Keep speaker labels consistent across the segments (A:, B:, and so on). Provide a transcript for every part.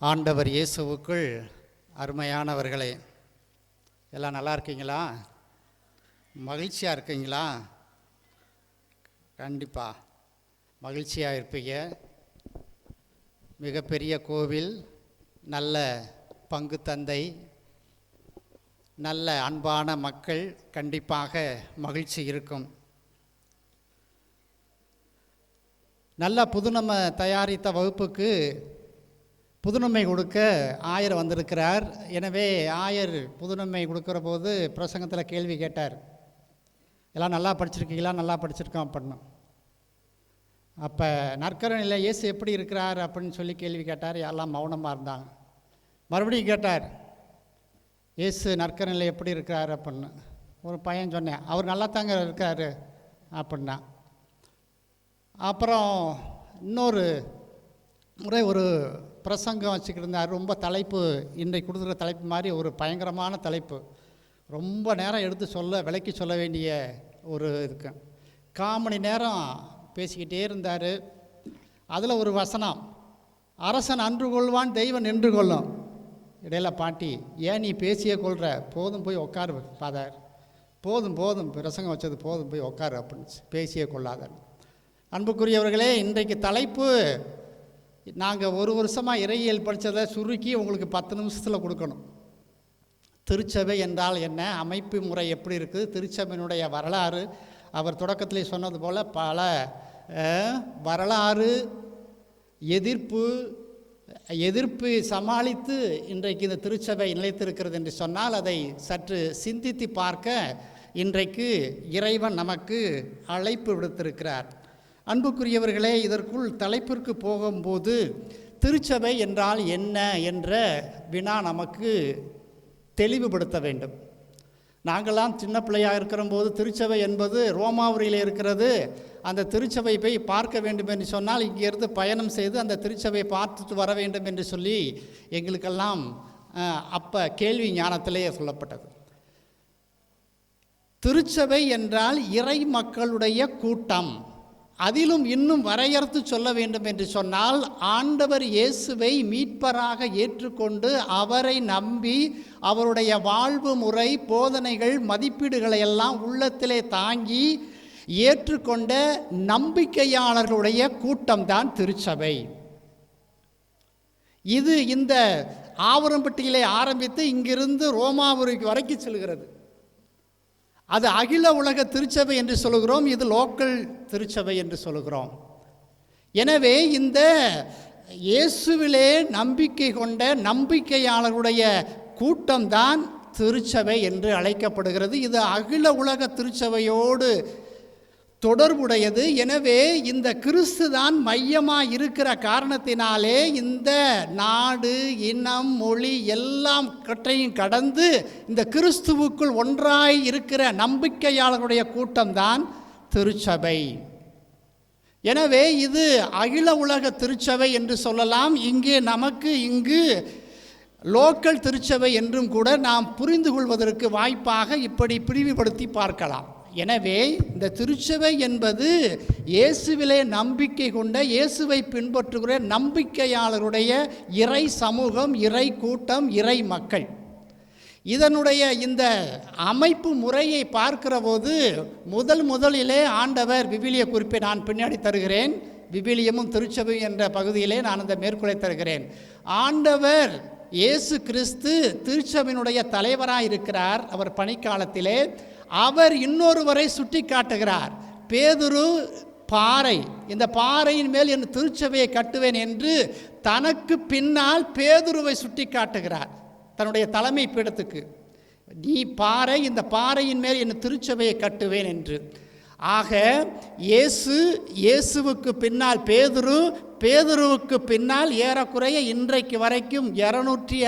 A: ஆண்டவர் இயேசுவுக்குள் அருமையானவர்களே எல்லாம் நல்லா இருக்கீங்களா? மகிழ்ச்சியாக இருக்கீங்களா? கண்டிப்பாக மகிழ்ச்சியாக இருப்பீங்க. மிகப்பெரிய கோவில் நல்ல பங்கு தந்தை நல்ல அன்பான மக்கள் கண்டிப்பாக மகிழ்ச்சி இருக்கும். நல்ல புதுநம்ம தயாரித்த வகுப்புக்கு புதுநன்மை கொடுக்க ஆயர் வந்திருக்கிறார். எனவே ஆயர் புதுநன்மை கொடுக்குற போது பிரசங்கத்தில் கேள்வி கேட்டார். எல்லாம் நல்லா படிச்சிருக்கீங்களா? நல்லா படிச்சிருக்கோம் அப்படின்னா அப்போ நற்கரணில் இயேசு எப்படி இருக்கிறார் அப்படின்னு சொல்லி கேள்வி கேட்டார். எல்லாம் மௌனமாக இருந்தாங்க? மறுபடியும் கேட்டார். இயேசு நற்கரணில் எப்படி இருக்கிறார்? அப்படின்னு. ஒரு பையன் சொன்னேன். அவர் நல்லா தாங்க இருக்கார் அப்படின்னா அப்புறம் இன்னொரு முறை ஒரு பிரசங்கம் வச்சுக்கிட்டு இருந்தார் ரொம்ப தலைப்பு இன்றைக்கு கொடுத்துருக்க தலைப்பு மாதிரி ஒரு பயங்கரமான தலைப்பு. ரொம்ப நேரம் எடுத்து சொல்ல விளக்கி சொல்ல வேண்டிய ஒரு இதுக்கு. கால் மணி நேரம் பேசிக்கிட்டே இருந்தார். அதில் ஒரு வசனம் அரசன் அன்று கொள்வான் தெய்வம் நின்று கொள்ளும். இடையில பாட்டி ஏன் நீ பேசியே கொள்கிற போதும் போய் உட்காரு ஃபாதர். போதும் போதும் பிரசங்கம் வச்சது போதும் போய் உட்காரு அப்படின்னு பேசியே கொள்ளாதார் அன்புக்குரியவர்களே இன்றைக்கு தலைப்பு நாங்கள் ஒரு வருஷமாக இறையியல் படித்ததை சுருக்கி உங்களுக்கு பத்து நிமிஷத்தில் கொடுக்கணும். திருச்சபை என்றால் என்ன? அமைப்பு முறை எப்படி இருக்குது திருச்சபையினுடைய வரலாறு. அவர் தொடக்கத்திலே சொன்னது போல் பல வரலாறு எதிர்ப்பு எதிர்ப்பு சமாளித்து இன்றைக்கு இந்த திருச்சபை நிலைத்திருக்கிறது என்று சொன்னால் அதை சற்று சிந்தித்து பார்க்க இன்றைக்கு இறைவன் நமக்கு அழைப்பு விடுத்திருக்கிறார். அன்புக்குரியவர்களே இதற்குள் தலைப்பிற்கு போகும்போது திருச்சபை என்றால் என்ன என்ற வினா நமக்கு தெளிவுபடுத்த வேண்டும். நாங்களாம் சின்ன பிள்ளையாக இருக்கிறபோது திருச்சபை என்பது ரோமாவுரியில் இருக்கிறது. அந்த திருச்சபை போய் பார்க்க வேண்டும் என்று சொன்னால் இங்கேருந்து பயணம் செய்து அந்த திருச்சபையை பார்த்துட்டு வர வேண்டும் என்று சொல்லி எங்களுக்கெல்லாம் அப்போ கேள்வி ஞானத்திலேயே சொல்லப்பட்டது. திருச்சபை என்றால் இறை மக்களுடைய கூட்டம். அதிலும் இன்னும் வரையறுத்து சொல்ல வேண்டும் என்று சொன்னால் ஆண்டவர் இயேசுவை மீட்பராக ஏற்றுக்கொண்டு அவரை நம்பி அவருடைய வாழ்வு முறை போதனைகள் மதிப்பீடுகளை எல்லாம் உள்ளத்திலே தாங்கி ஏற்றுக்கொண்ட நம்பிக்கையாளர்களுடைய கூட்டம்தான் திருச்சபை. இது இந்த ஆவரம்பட்டியிலே ஆரம்பித்து இங்கிருந்து ரோமாபுரிக்கு வரைக்கும் செல்கிறது. அது அகில உலக திருச்சபை என்று சொல்கிறோம் இது லோக்கல் திருச்சபை என்று சொல்கிறோம் எனவே இந்த இயேசுவிலே நம்பிக்கை கொண்ட நம்பிக்கையாளருடைய கூட்டம்தான் திருச்சபை என்று அழைக்கப்படுகிறது. இது அகில உலக திருச்சபையோடு தொடர்புடையது. எனவே இந்த கிறிஸ்து தான் மையமாக இருக்கிற காரணத்தினாலே இந்த நாடு இனம் மொழி எல்லாம் கற்றையும் கடந்து இந்த கிறிஸ்துவுக்குள் ஒன்றாய் இருக்கிற நம்பிக்கையாளர்களுடைய கூட்டம்தான் திருச்சபை. எனவே இது அகில உலக திருச்சபை என்று சொல்லலாம். இங்கே நமக்கு இங்கு லோக்கல் திருச்சபை என்றும் கூட நாம் புரிந்து கொள்வதற்கு வாய்ப்பாக இப்படி பிரிவுபடுத்தி பார்க்கலாம். எனவே இந்த திருச்சபை என்பது இயேசுவிலே நம்பிக்கை கொண்ட இயேசுவை பின்பற்றுகிற நம்பிக்கையாளருடைய இறை சமூகம் இறை கூட்டம் இறை மக்கள். இதனுடைய இந்த அமைப்பு முறையை பார்க்கிற போது முதல் முதலிலே ஆண்டவர் விவிலிய குறிப்பை நான் பின்னாடி தருகிறேன். விவிலியமும் திருச்சபை என்ற பகுதியிலே நான் அந்த மேற்கொலை தருகிறேன். ஆண்டவர் இயேசு கிறிஸ்து திருச்சபையினுடைய தலைவராக இருக்கிறார் அவர் பணிக்காலத்திலே அவர் இன்னொருவரை சுட்டி காட்டுகிறார். பேதுரு பாறை இந்த பாறையின் மேல் என் திருச்சபையை கட்டுவேன் என்று தனக்கு பின்னால் பேதுருவை சுட்டி காட்டுகிறார் தன்னுடைய தலைமை பீடத்துக்கு. நீ பாறை இந்த பாறையின் மேல் என் திருச்சபையை கட்டுவேன் என்று. ஆக இயேசு இயேசுவுக்கு பின்னால் பேதுரு பேதுருவுக்கு பின்னால் ஏறக்குறைய இன்றைக்கு வரைக்கும் இரநூற்றி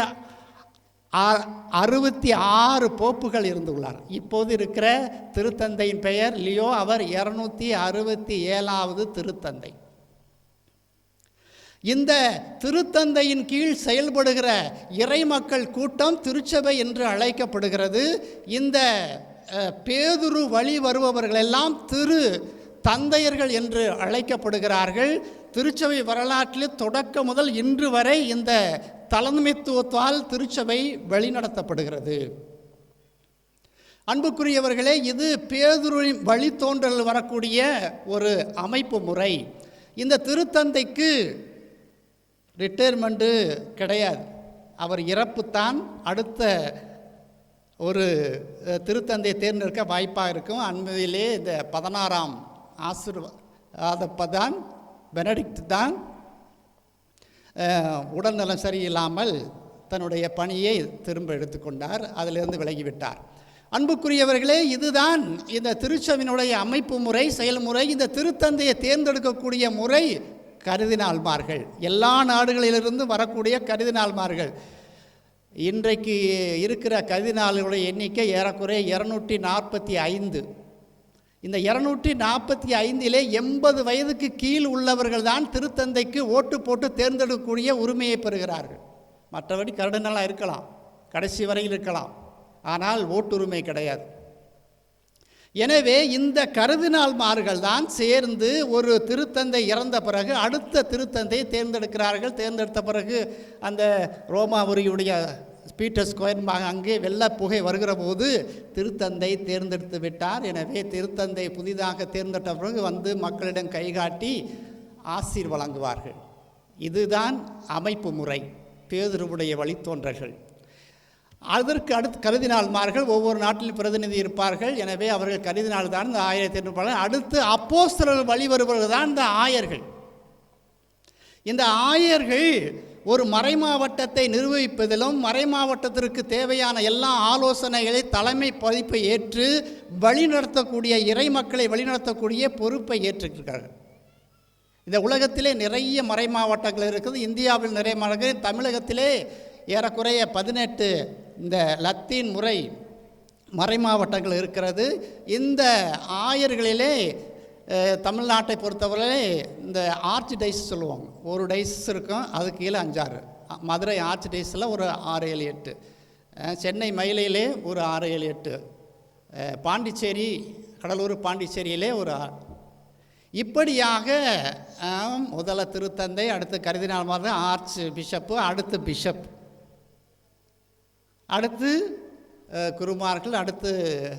A: அறுபத்தி ஆறு போப்புகள் இருந்துள்ளார் இப்போது இருக்கிற திருத்தந்தையின் பெயர் லியோ அவர் இரநூத்தி அறுபத்தி ஏழாவது திருத்தந்தை. இந்த திருத்தந்தையின் கீழ் செயல்படுகிற இறைமக்கள் கூட்டம் திருச்சபை என்று அழைக்கப்படுகிறது. இந்த பேதுரு வழி வருபவர்களெல்லாம் திரு தந்தையர்கள் என்று அழைக்கப்படுகிறார்கள். திருச்சபை வரலாற்றில் தொடக்கம் முதல் இன்று வரை இந்த தலைமைத்துவத்தால் திருச்சபை வழிநடத்தப்படுகிறது. அன்புக்குரியவர்களே இது பேதுருவின் வழித்தோன்றல் வரக்கூடிய ஒரு அமைப்பு முறை. இந்த திருத்தந்தைக்கு ரிட்டையர்மெண்ட்டு கிடையாது. அவர் இறப்புத்தான் அடுத்த ஒரு திருத்தந்தையை தேர்ந்தெடுக்க வாய்ப்பாக இருக்கும். அண்மையிலே இந்த பதினாறாம் ஆசிர்வாதப்பதான் பெனடிக்ட் தான் உடல்நலம் சரியில்லாமல் தன்னுடைய பணியை திரும்ப எடுத்துக்கொண்டார் அதிலிருந்து விலகிவிட்டார். அன்புக்குரியவர்களே இதுதான் இந்த திருச்சவினுடைய அமைப்பு முறை செயல்முறை இந்த திருத்தந்தையை தேர்ந்தெடுக்கக்கூடிய முறை கருதினால்மார்கள். எல்லா நாடுகளிலிருந்தும் வரக்கூடிய கருதினால்மார்கள். இன்றைக்கு இருக்கிற கருதினாளுடைய எண்ணிக்கை ஏறக்குறைய இரநூற்றி நாற்பத்தி ஐந்து. இந்த இரநூற்றி நாற்பத்தி ஐந்திலே எண்பது வயதுக்கு கீழ் உள்ளவர்கள் தான் திருத்தந்தைக்கு ஓட்டு போட்டு தேர்ந்தெடுக்கக்கூடிய உரிமையை பெறுகிறார்கள். மற்றபடி கருடனலாக இருக்கலாம். கடைசி வரையில் இருக்கலாம். ஆனால் ஓட்டுரிமை கிடையாது. எனவே இந்த கருதினால்மார்கள் தான் சேர்ந்து ஒரு திருத்தந்தை இறந்த பிறகு அடுத்த திருத்தந்தை தேர்ந்தெடுக்கிறார்கள். தேர்ந்தெடுத்த பிறகு அந்த ரோமாபுரியுடைய பீட்டர் ஸ்கொயர்பாக அங்கே வெள்ள புகை வருகிற போது திருத்தந்தை தேர்ந்தெடுத்து விட்டார். எனவே திருத்தந்தை புதிதாக தேர்ந்தெடுத்த பிறகு வந்து மக்களிடம் கைகாட்டி ஆசீர் வழங்குவார்கள் இதுதான் அமைப்பு முறை. பேதுருவுடைய வழித்தோன்றல்கள். அதற்கு அடுத்து கருதினால்மார்கள் ஒவ்வொரு நாட்டிலும் பிரதிநிதி இருப்பார்கள். எனவே அவர்கள் கருதினால் தான் இந்த ஆயிரத்தி எண்ணூறு அடுத்து அப்போஸ்தலர்கள் வழி வருபவர்கள் தான் இந்த ஆயர்கள். இந்த ஆயர்கள் ஒரு மறைமாவட்டத்தை நிர்வகிப்பதிலும் மறைமாவட்டத்திற்கு தேவையான எல்லா ஆலோசனைகளை தலைமை பதிப்பை ஏற்று வழிநடத்தக்கூடிய இறை மக்களை வழிநடத்தக்கூடிய பொறுப்பை ஏற்றிருக்கிறார்கள். இந்த உலகத்திலே நிறைய மறைமாவட்டங்கள் இருக்குது. இந்தியாவில் நிறைய மாவட்டங்கள் தமிழகத்திலே ஏறக்குறைய பதினெட்டு இந்த லத்தீன் முறை மறைமாவட்டங்கள் இருக்கிறது. இந்த ஆயர்களிலே தமிழ்நாட்டை பொறுத்தவரை இந்த ஆர்ச் டைஸ் சொல்லுவாங்க. ஒரு டைஸ் இருக்கும் அது கீழே அஞ்சாறு. மதுரை ஆர்ச் டைஸில் ஒரு ஆறு ஏழு எட்டு. சென்னை மயிலையிலே ஒரு ஆறு ஏழு எட்டு. பாண்டிச்சேரி கடலூர் பாண்டிச்சேரியிலே ஒரு ஆ- இப்படியாக முதல்ல திருத்தந்தை அடுத்து கருதினால் மாதிரி ஆர்ச் பிஷப்பு அடுத்து பிஷப். அடுத்து குருமார்கள் அடுத்து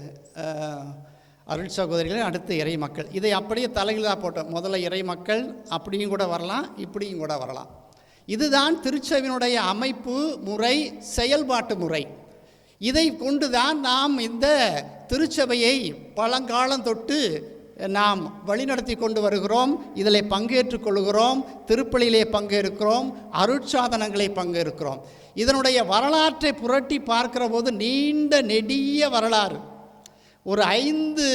A: அருள் சகோதரிகள் அடுத்து இறை மக்கள். இதை அப்படியே தலைகளாக போட்டோம். முதல்ல இறை மக்கள் அப்படியும் கூட வரலாம் இப்படியும் கூட வரலாம். இதுதான் திருச்செவினுடைய அமைப்பு முறை செயல்பாட்டு முறை. இதை கொண்டு தான் நாம் இந்த திருச்சபையை பழங்காலம் தொட்டு நாம் வழிநடத்தி கொண்டு வருகிறோம். இதில் பங்கேற்றுக் கொள்கிறோம். திருப்பலியிலே பங்கேற்கிறோம். அருட்சாதனங்களை பங்கேற்கிறோம். இதனுடைய வரலாற்றை புரட்டி பார்க்கிற போது நீண்ட நெடிய வரலாறு. ஒரு ஐந்து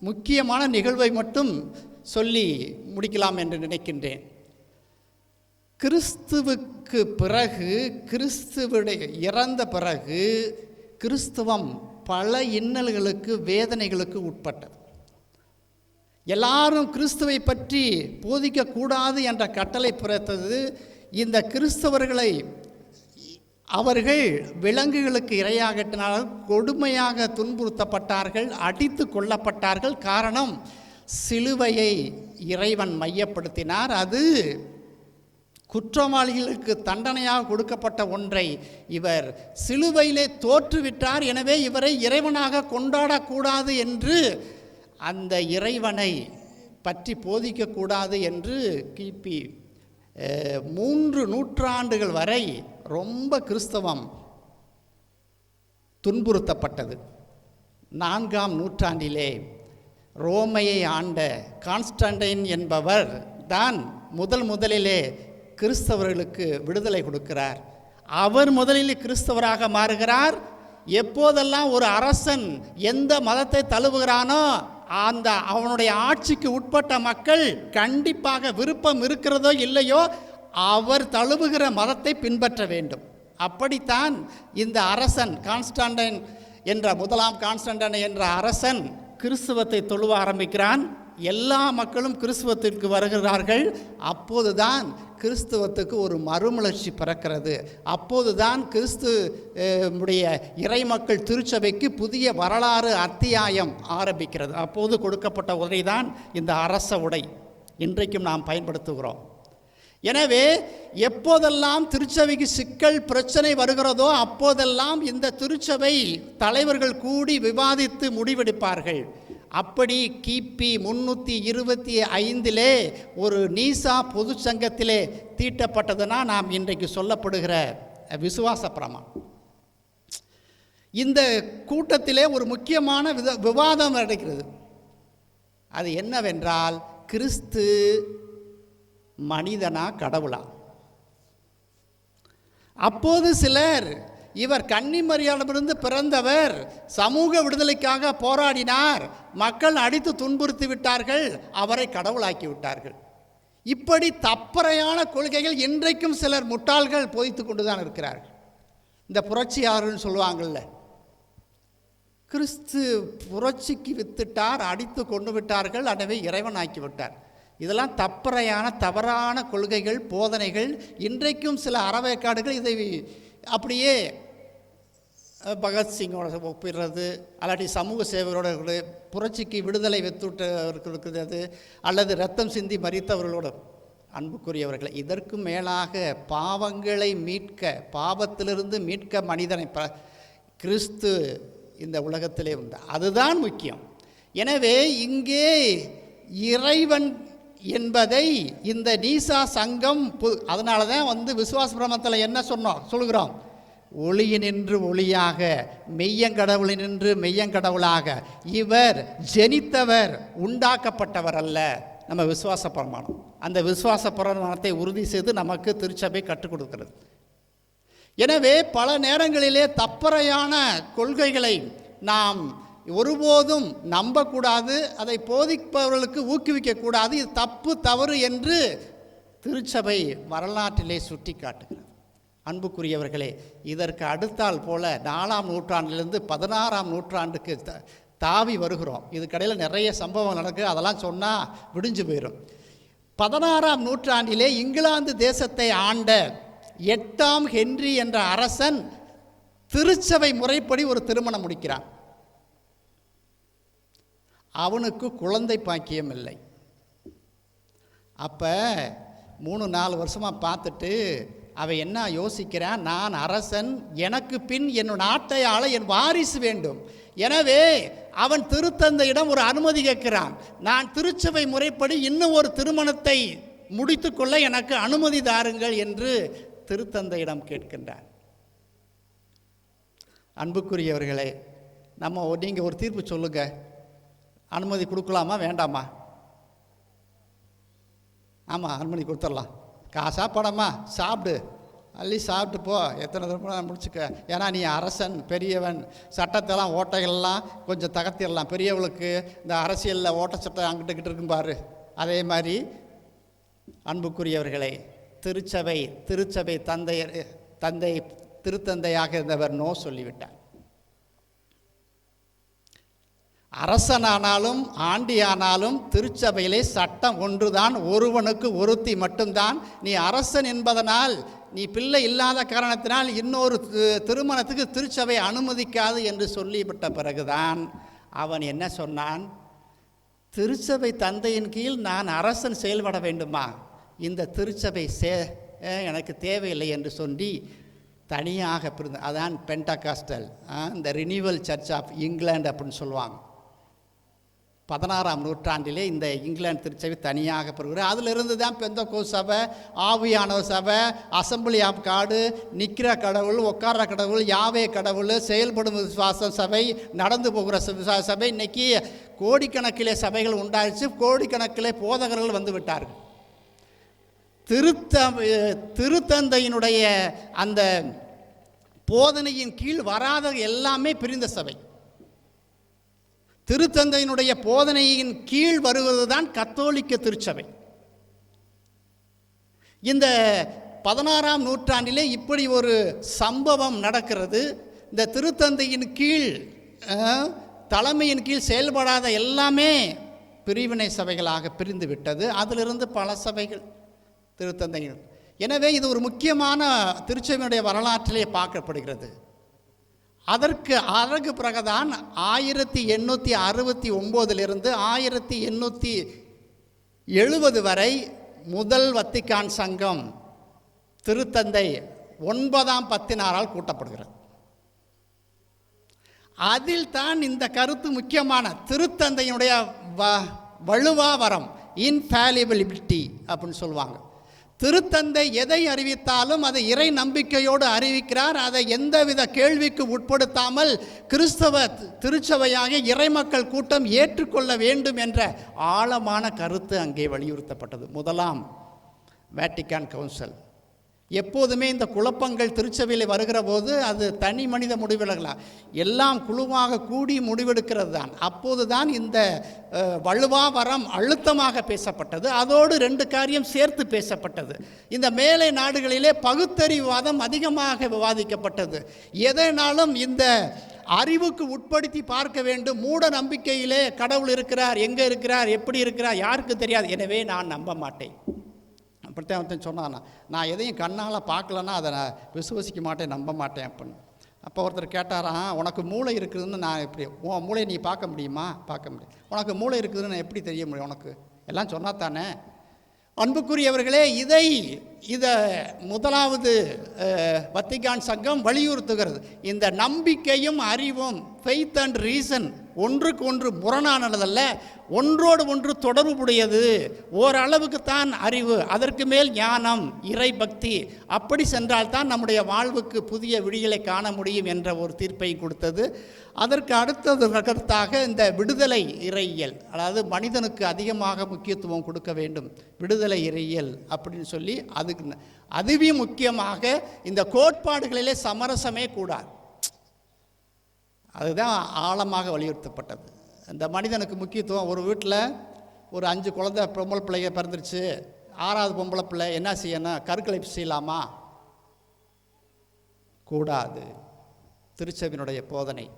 A: முக்கியமான நிகழ்வை மட்டும் சொல்லி முடிக்கலாம் என்று நினைக்கின்றேன். கிறிஸ்துவுக்கு பிறகு கிறிஸ்துவுடைய இறந்த பிறகு கிறிஸ்துவம் பல இன்னல்களுக்கு வேதனைகளுக்கு உட்பட்டது. எல்லாரும் கிறிஸ்துவை பற்றி போதிக்கக்கூடாது என்ற கட்டளை பிறத்தது இந்த கிறிஸ்தவர்களை அவர்கள் விலங்குகளுக்கு இரையாகட்டினால் கொடுமையாக துன்புறுத்தப்பட்டார்கள் அடித்து கொல்லப்பட்டார்கள். காரணம் சிலுவையை இறைவன் மையப்படுத்தினார். அது குற்றவாளிகளுக்கு தண்டனையாக கொடுக்கப்பட்ட ஒன்றை இவர் சிலுவையிலே தோற்றுவிட்டார். எனவே இவரை இறைவனாக கொண்டாடக்கூடாது என்று அந்த இறைவனை பற்றி போதிக்கக்கூடாது என்று கிபி மூன்று நூற்றாண்டுகள் வரை ரொம்ப கிறிஸ்தவம் துன்புறுத்தப்பட்டது. நான்காம் நூற்றாண்டிலே ரோமையை ஆண்ட கான்ஸ்டன்டைன் என்பவர் தான் முதல் முதலிலே கிறிஸ்தவர்களுக்கு விடுதலை கொடுக்கிறார். அவர் முதலில் கிறிஸ்தவராக மாறுகிறார். எப்போதெல்லாம் ஒரு அரசன் எந்த மதத்தை தழுவுகிறானோ அந்த அவனுடைய ஆட்சிக்கு உட்பட்ட மக்கள் கண்டிப்பாக விருப்பம் இருக்கிறதோ இல்லையோ அவர் தழுவுகிற மதத்தை பின்பற்ற வேண்டும். அப்படித்தான் இந்த அரசன் கான்ஸ்டாண்டன் என்ற முதலாம் கான்ஸ்டன்டன் என்ற அரசன் கிறிஸ்துவத்தை தொழுவ ஆரம்பிக்கிறான். எல்லா மக்களும் கிறிஸ்துவத்திற்கு வருகிறார்கள். அப்போதுதான் கிறிஸ்துவத்துக்கு ஒரு மறுமலர்ச்சி பிறக்கிறது. அப்போதுதான் கிறிஸ்து உடைய உடைய இறைமக்கள் திருச்சபைக்கு புதிய வரலாறு அத்தியாயம் ஆரம்பிக்கிறது. அப்போது கொடுக்கப்பட்ட உடைதான் இந்த அரச உடை. இன்றைக்கும் நாம் பயன்படுத்துகிறோம். எனவே எப்போதெல்லாம் திருச்சபைக்கு சிக்கல் பிரச்சனை வருகிறதோ அப்போதெல்லாம் இந்த திருச்சபை தலைவர்கள் கூடி விவாதித்து முடிவெடுப்பார்கள். அப்படி கிபி முன்னூற்றி இருபத்தி ஐந்திலே ஒரு நீசா பொது சங்கத்திலே தீட்டப்பட்டதுன்னா நாம் இன்றைக்கு சொல்லப்படுகிற விசுவாச பிரமா இந்த கூட்டத்திலே ஒரு முக்கியமான வித விவாதம் நடக்கிறது. அது என்னவென்றால் கிறிஸ்து மனிதனா கடவுளா? அப்போது சிலர் இவர் கன்னிமரியாளிடமிருந்து பிறந்தவர் சமூக விடுதலைக்காக போராடினார் மக்கள் அடித்து துன்புறுத்தி விட்டார்கள் அவரை கடவுளாக்கி விட்டார்கள். இப்படி தப்பறையான கொள்கைகள் இன்றைக்கும் சிலர் முட்டாள்கள் பொய்த்து கொண்டு தான் இருக்கிறார்கள். இந்த புரட்சியாளர்னு சொல்லுவாங்கள்ல கிறிஸ்து புரட்சிக்கு வித்துட்டார் அடித்து கொண்டு விட்டார்கள் எனவே இறைவனாக்கி விட்டார். இதெல்லாம் தப்பறையான தவறான கொள்கைகள் போதனைகள் இன்றைக்கும் சில அறவேக்காடுகள் இதை அப்படியே பகத்சிங்கோட ஒப்பிடுறது அல்லாட்டி சமூக சேவையோட புரட்சிக்கு விடுதலை வெத்துட்டவர்களுக்கிறது இருக்கிறது அல்லது ரத்தம் சிந்தி மறித்தவர்களோட அன்புக்குரியவர்களை இதற்கு மேலாக பாவங்களை மீட்க பாவத்திலிருந்து மீட்க மனிதனை ப கிறிஸ்து இந்த உலகத்திலே உண்டு. அதுதான் முக்கியம். எனவே இங்கே இறைவன் என்பதை இந்த நீசா சங்கம் பு- அதனால தான் வந்து விசுவாச பிரமத்தில் என்ன சொன்னோம்? சொல்கிறோம் ஒளியினின்று ஒளியாக மெய்யங்கடவுளினின்று மெய்யங்கடவுளாக இவர் ஜெனித்தவர் உண்டாக்கப்பட்டவர் அல்ல. நம்ம விசுவாச பிரமாணம். அந்த விசுவாச பிரமாணத்தை உறுதி செய்து நமக்கு திருச்சபை கற்றுக் கொடுக்கிறது. எனவே பல நேரங்களிலே தப்பறையான கொள்கைகளை நாம் ஒருபோதும் நம்பக்கூடாது அதை போதிப்பவர்களுக்கு ஊக்குவிக்கக்கூடாது. இது தப்பு தவறு என்று திருச்சபை வரலாற்றிலே சுட்டி காட்டுகிறது அன்புக்குரியவர்களே இதற்கு அடுத்தால் போல நாலாம் நூற்றாண்டிலிருந்து பதினாறாம் நூற்றாண்டுக்கு த- தாவி வருகிறோம். இதுக்கடையில் நிறைய சம்பவம் நடக்குது. அதெல்லாம் சொன்னால் விடிஞ்சு போயிடும் பதினாறாம் நூற்றாண்டிலே இங்கிலாந்து தேசத்தை ஆண்ட எட்டாம் ஹென்றி என்ற அரசன் திருச்சபை முறைப்படி ஒரு திருமணம் முடிக்கிறான். அவனுக்கு குழந்தை பாக்கியம் இல்லை. அப்போ மூணு நாலு வருஷமாக பார்த்துட்டு அவன் என்ன யோசிக்கிறான்? நான் அரசன் எனக்கு பின் என் நாட்டை ஆள என் வாரிசு வேண்டும். எனவே அவன் திருத்தந்தையிடம் ஒரு அனுமதி கேட்கிறான். நான் திருச்சபை முறைப்படி இன்னும் ஒரு திருமணத்தை முடித்துக்கொள்ள எனக்கு அனுமதி தாருங்கள் என்று திருத்தந்தையிடம் கேட்கின்றான். அன்புக்குரியவர்களே நம்ம நீங்கள் ஒரு தீர்ப்பு சொல்லுங்கள் அனுமதி கொடுக்கலாமா வேண்டாமா? ஆமாம் அனுமதி கொடுத்துடலாம். காசா படமா சாப்பிடு. அள்ளி சாப்பிட்டு போ. எத்தனை தடவை முடிச்சுக்க. ஏன்னா நீ அரசன் பெரியவன். சட்டத்தெல்லாம் ஓட்டைகள்லாம் கொஞ்சம் தகர்த்திடலாம். பெரியவளுக்கு இந்த அரசியலில் ஓட்ட சட்டம் அங்கிட்ட கிட்ட இருக்கும் பாரு. அதே மாதிரி அன்புக்குரியவர்களே திருச்சபை திருச்சபை தந்தை தந்தை திருத்தந்தையாக இருந்தவர் நோ சொல்லிவிட்டார். அரசனானாலும் ஆண்டியானாலும் திருச்சபையிலே சட்டம் ஒன்றுதான் ஒருவனுக்கு ஒருத்தி மட்டும்தான். நீ அரசன் என்பதனால் நீ பிள்ளை இல்லாத காரணத்தினால் இன்னொரு திருமணத்துக்கு திருச்சபை அனுமதிக்காது என்று சொல்லிவிட்ட பிறகுதான் அவன் என்ன சொன்னான்? திருச்சபை தந்தையின் கீழ் நான் அரசன் செயல்பட வேண்டுமா? இந்த திருச்சபை சே எனக்கு தேவையில்லை என்று சொல்லி தனியாக பிரிந்த அதான் பென்டகாஸ்டல் இந்த ரினியூவல் சர்ச் ஆஃப் இங்கிலாந்து அப்படின்னு சொல்லுவாங்க. பதினாறாம் நூற்றாண்டிலே இந்த இங்கிலாந்து திருச்சபை தனியாக பெறுகிறது அதிலிருந்து தான் பெந்தகோ சபை ஆவியானவர் சபை அசம்பிளி ஆஃப் காடு நிற்கிற கடவுள் உட்கார கடவுள் யாவே கடவுள் செயல்படும் விசுவாச சபை நடந்து போகிற விசுவாச சபை இன்றைக்கி கோடிக்கணக்கிலே சபைகள் உண்டாயிடுச்சு. கோடிக்கணக்கிலே போதகர்கள் வந்து விட்டார்கள். திருத்த திருத்தந்தையினுடைய அந்த போதனையின் கீழ் வராத எல்லாமே பிரிந்த சபை. திருத்தந்தையினுடைய போதனையின் கீழ் வருவது தான் கத்தோலிக்க திருச்சபை. இந்த பதினாறாம் நூற்றாண்டிலே இப்படி ஒரு சம்பவம் நடக்கிறது. இந்த திருத்தந்தையின் கீழ் தலைமையின் கீழ் செயல்படாத எல்லாமே பிரிவினை சபைகளாக பிரிந்து விட்டது அதிலிருந்து பல சபைகள் திருத்தந்தைகள். எனவே இது ஒரு முக்கியமான திருச்சபையினுடைய வரலாற்றிலே பார்க்கப்படுகிறது. அதற்கு அழகு பிறகுதான் ஆயிரத்தி எண்ணூற்றி அறுபத்தி ஒம்போதிலிருந்து ஆயிரத்தி எண்ணூற்றி எழுபது வரை முதல் வத்திக்கான் சங்கம் திருத்தந்தை ஒன்பதாம் பத்தினாரால் கூட்டப்படுகிறது. அதில் தான் இந்த கருத்து முக்கியமான திருத்தந்தையினுடைய வ வலுவாவரம் வரம் அப்படின்னு சொல்லுவாங்க. திருத்தந்தை எதை அறிவித்தாலும் அதை இறை நம்பிக்கையோடு அறிவிக்கிறார். அதை எந்தவித கேள்விக்கு உட்படுத்தாமல் கிறிஸ்தவ திருச்சபையாக இறைமக்கள் கூட்டம் ஏற்றுக்கொள்ள வேண்டும் என்ற ஆழமான கருத்து அங்கே வலியுறுத்தப்பட்டது. முதலாம் வேட்டிக்கான் கவுன்சில் எப்போதுமே இந்த குழப்பங்கள் திருச்சபையில் வருகிற போது அது தனி மனித முடிவுகளா? எல்லாம் குழுவாக கூடி முடிவெடுக்கிறது தான். அப்போது தான் இந்த வலுவா வரம் அழுத்தமாக பேசப்பட்டது. அதோடு ரெண்டு காரியம் சேர்த்து பேசப்பட்டது. இந்த மேலை நாடுகளிலே பகுத்தறிவாதம் அதிகமாக விவாதிக்கப்பட்டது. எதனாலும் இந்த அறிவுக்கு உட்படுத்தி பார்க்க வேண்டும். மூட நம்பிக்கையிலே கடவுள் இருக்கிறார் எங்கே இருக்கிறார் எப்படி இருக்கிறார் யாருக்கு தெரியாது. எனவே நான் நம்ப மாட்டேன். அப்படித்தான் சொன்னான்னா நான் எதையும் கண்ணால் பார்க்கலன்னா அதை நான் விசுவசிக்க மாட்டேன் நம்ப மாட்டேன் அப்படின்னு. அப்போ ஒருத்தர் கேட்டாராம் உனக்கு மூளை இருக்குதுன்னு நான் எப்படி உன் மூளையை நீ பார்க்க முடியுமா? பார்க்க முடியும் உனக்கு மூளை இருக்குதுன்னு நான் எப்படி தெரிய முடியும் உனக்கு? எல்லாம் சொன்னா தானே. அன்புக்குரியவர்களே இதை இதை முதலாவது வத்திகான் சங்கம் வலியுறுத்துகிறது. இந்த நம்பிக்கையும் அறிவும் ஃபெய்த் அண்ட் ரீசன் ஒன்றுக்கு ஒன்று முரணானதல்ல ஒன்றோடு ஒன்று தொடர்புடையது. ஓரளவுக்கு தான் அறிவு அதற்கு மேல் ஞானம் இறை பக்தி. அப்படி சென்றால்தான் நம்முடைய வாழ்வுக்கு புதிய விடியலை காண முடியும் என்ற ஒரு தீர்ப்பை கொடுத்தது. அதற்கு அடுத்தது கருத்தாக இந்த விடுதலை இறையியல் அதாவது மனிதனுக்கு அதிகமாக முக்கியத்துவம் கொடுக்க வேண்டும். விடுதலை இறையியல் அப்படின்னு சொல்லி அதுக்கு அதுவே முக்கியமாக இந்த கோட்பாடுகளிலே சமரசமே கூடாது. அதுதான் ஆழமாக வலியுறுத்தப்பட்டது. இந்த மனிதனுக்கு முக்கியத்துவம் ஒரு வீட்டில் ஒரு அஞ்சு குழந்தை பொம்பளை பிள்ளைங்க பிறந்துருச்சு ஆறாவது பொம்பளை பிள்ளை என்ன செய்யணும்? கருக்கலைப்பு செய்யலாமா? கூடாது. திருச்சபையினுடைய போதனை.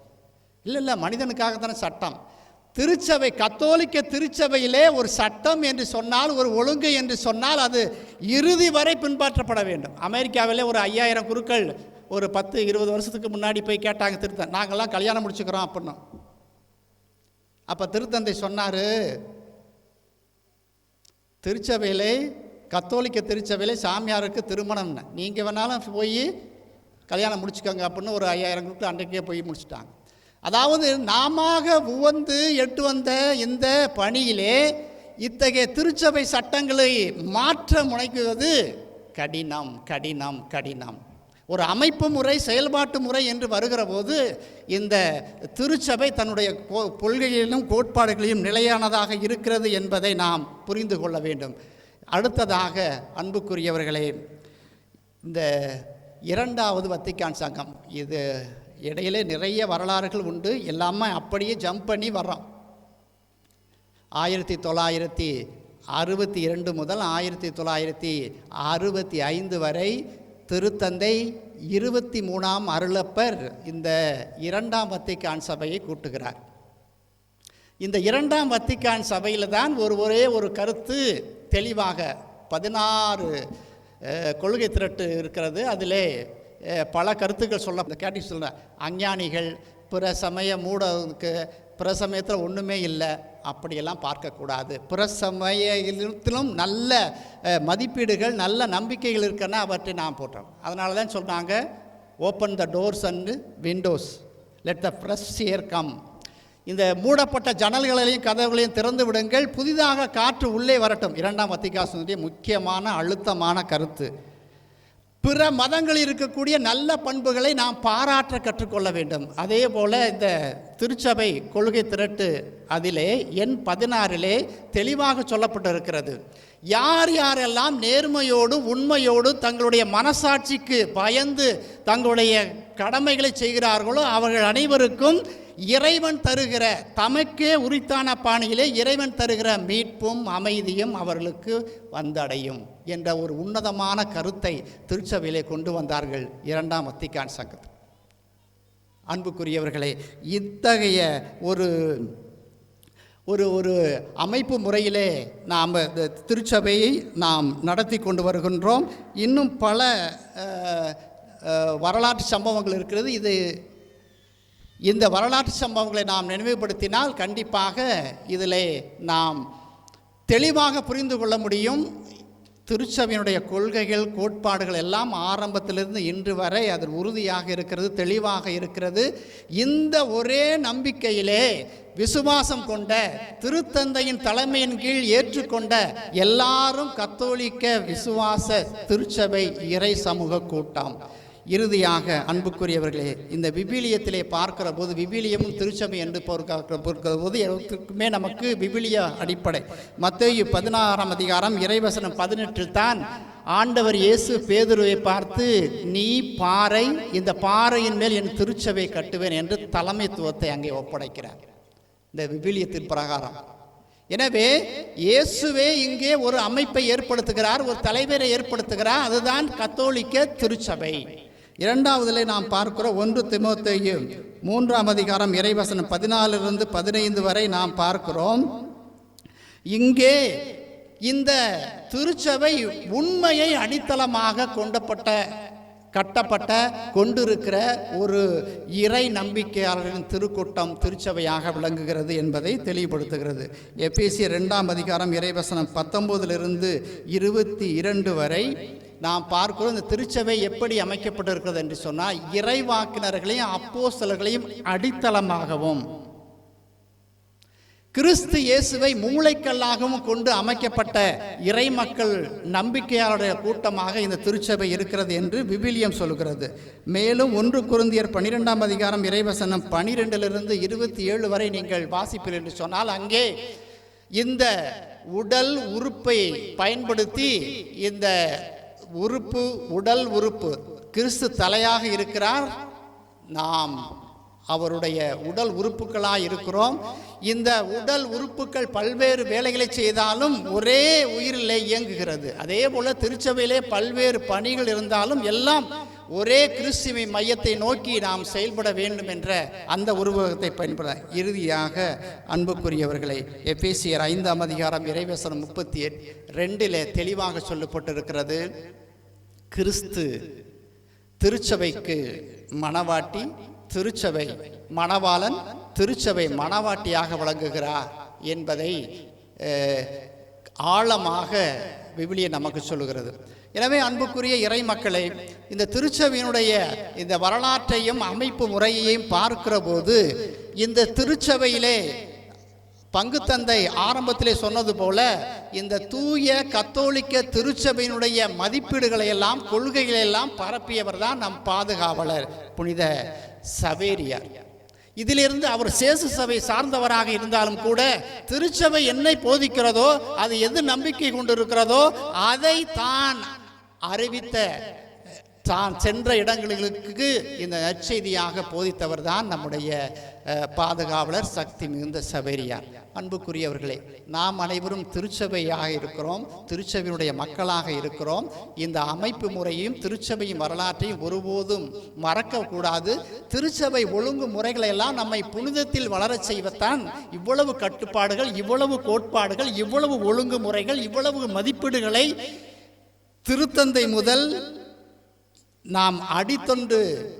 A: இல்லை இல்லை மனிதனுக்காக தானே சட்டம். திருச்சபை கத்தோலிக்க திருச்சபையிலே ஒரு சட்டம் என்று சொன்னால் ஒரு ஒழுங்கு என்று சொன்னால் அது இறுதி வரை பின்பற்றப்பட வேண்டும். அமெரிக்காவிலே ஒரு ஐயாயிரம் குருக்கள் ஒரு பத்து இருபது வருஷத்துக்கு முன்னாடி போய் கேட்டாங்க திருத்த நாங்கள்லாம் கல்யாணம் முடிச்சுக்கிறோம் அப்படின்னு அப்போ திருத்தந்தை சொன்னார் திருச்சபையிலே கத்தோலிக்க திருச்சபையிலே சாமியாருக்கு திருமணம்னு. நீங்கள் வேணாலும் போய் கல்யாணம் முடிச்சுக்கோங்க அப்படின்னு ஒரு ஐயாயிரம் கொடுத்து அன்றைக்கே போய் முடிச்சிட்டாங்க. அதாவது நாம உவந்து எட்டு வந்த இந்த பணியிலே இத்தகைய திருச்சபை சட்டங்களை மாற்ற முனைக்குவது கடினம் கடினம் கடினம். ஒரு அமைப்பு முறை செயல்பாட்டு முறை என்று வருகிற போது இந்த திருச்சபை தன்னுடைய கோ- கொள்கைகளிலும் கோட்பாடுகளிலும் நிலையானதாக இருக்கிறது என்பதை நாம் புரிந்து கொள்ள வேண்டும். அடுத்ததாக அன்புக்குரியவர்களே இந்த இரண்டாவது வத்திக்கான் சங்கம். இது இடையிலே நிறைய வரலாறுகள் உண்டு. எல்லாமே அப்படியே ஜம்ப் பண்ணி வர்றோம். ஆயிரத்தி தொள்ளாயிரத்தி அறுபத்தி இரண்டு முதல் ஆயிரத்தி தொள்ளாயிரத்தி அறுபத்தி ஐந்து வரை திருத்தந்தை இருபத்தி மூணாம் அருளப்பர் இந்த இரண்டாம் வத்திக்கான் சபையை கூட்டுகிறார். இந்த இரண்டாம் வத்திக்கான் சபையில் தான் ஒரு ஒரே ஒரு கருத்து தெளிவாக பதினாறு கொள்கை திரட்டு இருக்கிறது. அதிலே பல கருத்துக்கள் சொல்ல இந்த கேட்டி சொல்ல அஞ்ஞானிகள் பிற சமய மூடக்கு பிற சமயத்தில் ஒன்றுமே இல்லை. அப்படியெல்லாம் பார்க்கக்கூடாது. பிற சமயத்திலும் நல்ல மதிப்பீடுகள் நல்ல நம்பிக்கைகள் இருக்குன்னா அவற்றை நான் போட்டோம் அதனால தான் சொன்னாங்க open the doors and windows let the fresh air come இந்த மூடப்பட்ட ஜன்னல்களையும் கதவுகளையும் திறந்து விடுங்கள். புதிதாக காற்று உள்ளே வரட்டும். இரண்டாம் வத்திகாசனுடைய முக்கியமான அழுத்தமான கருத்து. பிற மதங்களில் இருக்கக்கூடிய நல்ல பண்புகளை நாம் பாராட்ட கற்றுக்கொள்ள வேண்டும். அதே போல் இந்த திருச்சபை கொள்கை திரட்டு அதிலே எண் பதினாறிலே தெளிவாக சொல்லப்பட்டிருக்கிறது. யார் யாரெல்லாம் நேர்மையோடு உண்மையோடு தங்களுடைய மனசாட்சிக்கு பயந்து தங்களுடைய கடமைகளை செய்கிறார்களோ அவர்கள் அனைவருக்கும் இறைவன் தருகிற தமக்கே உரித்தான பாணியிலே இறைவன் தருகிற மீட்பும் அமைதியும் அவர்களுக்கு வந்தடையும் என்ற ஒரு உன்னதமான கருத்தை திருச்சபையிலே கொண்டு வந்தார்கள் இரண்டாம் வத்திக்கான் சங்கத்தில் அன்புக்குரியவர்களே இத்தகைய ஒரு ஒரு ஒரு அமைப்பு முறையிலே நாம் இந்த திருச்சபையை நாம் நடத்தி கொண்டு வருகின்றோம். இன்னும் பல வரலாற்று சம்பவங்கள் இருக்கிறது. இது இந்த வரலாற்று சம்பவங்களை நாம் நினைவுபடுத்தினால் கண்டிப்பாக இதில் நாம் தெளிவாக புரிந்து கொள்ள முடியும். திருச்சபையினுடைய கொள்கைகள் கோட்பாடுகள் எல்லாம் ஆரம்பத்திலிருந்து இன்று வரை அது உறுதியாக இருக்கிறது தெளிவாக இருக்கிறது. இந்த ஒரே நம்பிக்கையிலே விசுவாசம் கொண்ட திருத்தந்தையின் தலைமையின் கீழ் ஏற்றுக்கொண்ட எல்லாரும் கத்தோலிக்க விசுவாச திருச்சபை இறை சமூக கூட்டம். இறுதியாக அன்புக்குரியவர்களே இந்த விபிலியத்திலே பார்க்கிற போது விபிலியமும் திருச்சபை என்று பொறுக்கிற போது எல்லாத்துக்குமே நமக்கு விபிலிய அடிப்படை. மத்தேயு பதினாறாம் அதிகாரம் இறைவசனம் பதினெட்டில் தான் ஆண்டவர் இயேசு பேதுருவை பார்த்து நீ பாறை இந்த பாறையின் மேல் என் திருச்சபை கட்டுவேன் என்று தலைமைத்துவத்தை அங்கே ஒப்படைக்கிறார். இந்த விபிலியத்தின் பிரகாரம். எனவே இயேசுவே இங்கே ஒரு அமைப்பை ஏற்படுத்துகிறார் ஒரு தலைவரை ஏற்படுத்துகிறார் அதுதான் கத்தோலிக்க திருச்சபை. இரண்டாவதில் நாம் பார்க்கிறோம் ஒன்று திமுத்தையு. மூன்றாம் அதிகாரம் இறைவசனம் பதினாலிருந்து பதினைந்து வரை நாம் பார்க்கிறோம். இங்கே இந்த திருச்சபை உண்மையை அடித்தளமாக கொண்டப்பட்ட கட்டப்பட்ட கொண்டிருக்கிற ஒரு இறை நம்பிக்கையாளரின் திருக்கூட்டம் திருச்சபையாக விளங்குகிறது என்பதை தெளிவுபடுத்துகிறது. எபிசி ரெண்டாம் அதிகாரம் இறைவசனம் பத்தொம்போதிலிருந்து இருபத்தி இரண்டு வரை நாம் பார்க்கிறோம் இந்த திருச்சபை எப்படி அமைக்கப்பட்டிருக்கிறது என்று சொன்னால் இறைவாக்கினர்களையும் அப்போஸ்தலர்களையும் அடித்தளமாகவும் கிறிஸ்து இயேசுவை மூளைக்கல்லாகவும் கொண்டு அமைக்கப்பட்ட இறைமக்கள் நம்பிக்கையாளருடைய கூட்டமாக இந்த திருச்சபை இருக்கிறது என்று விவிலியம் சொல்கிறது. மேலும் ஒன்று குருந்தியர் பனிரெண்டாம் அதிகாரம் இறைவசனம் பனிரெண்டிலிருந்து இருபத்தி ஏழு வரை நீங்கள் வாசிப்பீர்கள் என்று சொன்னால் அங்கே இந்த உடல் உறுப்பை பயன்படுத்தி இந்த உறுப்பு உடல் உறுப்பு. கிறிஸ்து தலையாக இருக்கிறார். நாம் அவருடைய உடல் உறுப்புகளாக இருக்கிறோம். இந்த உடல் உறுப்புகள் பல்வேறு வேலைகளை செய்தாலும் ஒரே உயிரிலே இயங்குகிறது. அதே போல் திருச்சபையிலே பல்வேறு பணிகள் இருந்தாலும் எல்லாம் ஒரே கிறிஸ்துவை மையத்தை நோக்கி நாம் செயல்பட வேண்டும் என்ற அந்த உருவகத்தை பயன்பட இறுதியாக அன்புக்குரியவர்களை எபேசியர் ஐந்தாம் அதிகாரம் இறைவசனம் முப்பத்தி எட் ரெண்டிலே தெளிவாக சொல்லப்பட்டிருக்கிறது. கிறிஸ்து திருச்சபைக்கு மணவாட்டி திருச்சபை மணவாளன் திருச்சபை மணவாட்டியாக வழங்குகிறார் என்பதை ஆழமாக விவிலிய நமக்கு சொல்லுகிறது. எனவே அன்புக்குரிய இறை மக்களை இந்த திருச்சபையினுடைய இந்த வரலாற்றையும் அமைப்பு முறையையும் பார்க்கிற போது இந்த திருச்சபையிலே பங்கு தந்தை ஆரம்பத்திலே சொன்னது போல இந்த தூய கத்தோலிக்க திருச்சபையினுடைய மதிப்பீடுகளை எல்லாம் கொள்கைகளை எல்லாம் பரப்பியவர் தான் நம் பாதுகாவலர் புனித சவேரியார். இதிலிருந்து அவர் சேசு சபை சார்ந்தவராக இருந்தாலும் கூட திருச்சபை என்னை போதிக்கிறதோ அது எது நம்பிக்கை கொண்டிருக்கிறதோ அதை தான் அறிவித்த தான் சென்ற இடங்களுக்கு இந்த நற்செய்தியாக போதித்தவர் தான் நம்முடைய பாதுகாவலர் சக்தி மிகுந்த சபேரியார் அன்புக்குரியவர்களே நாம் அனைவரும் திருச்சபையாக இருக்கிறோம் திருச்சபையினுடைய மக்களாக இருக்கிறோம். இந்த அமைப்பு முறையும் திருச்சபையும் வரலாற்றையும் ஒருபோதும் மறக்கக்கூடாது. திருச்சபை ஒழுங்கு முறைகளை எல்லாம் நம்மை புனிதத்தில் வளரச் செய்வத்தான் இவ்வளவு கட்டுப்பாடுகள் இவ்வளவு கோட்பாடுகள் இவ்வளவு ஒழுங்கு முறைகள் இவ்வளவு மதிப்பீடுகளை திருத்தந்தை முதல் நாம் அடித்தொண்டு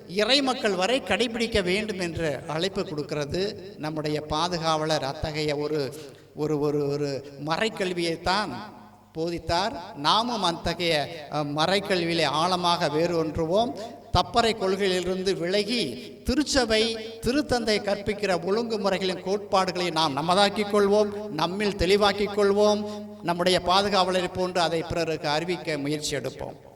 A: இறைமக்கள் வரை கடைபிடிக்க வேண்டும் என்ற அழைப்பு கொடுக்கிறது. நம்முடைய பாதுகாவலர் அத்தகைய ஒரு ஒரு ஒரு ஒரு மறைக்கல்வியைத்தான் போதித்தார். நாமும் அத்தகைய அஹ், மறைக்கல்வியிலே ஆழமாக வேறு ஒன்றுவோம். தப்பறை கொள்கையிலிருந்து விலகி திருச்சபை திருத்தந்தை கற்பிக்கிற ஒழுங்குமுறைகளின் கோட்பாடுகளை நாம் நமதாக்கிக் கொள்வோம். நம்மில் தெளிவாக்கிக் கொள்வோம். நம்முடைய பாதுகாவலரை போன்று அதை பிறருக்கு அறிவிக்க முயற்சி எடுப்போம்.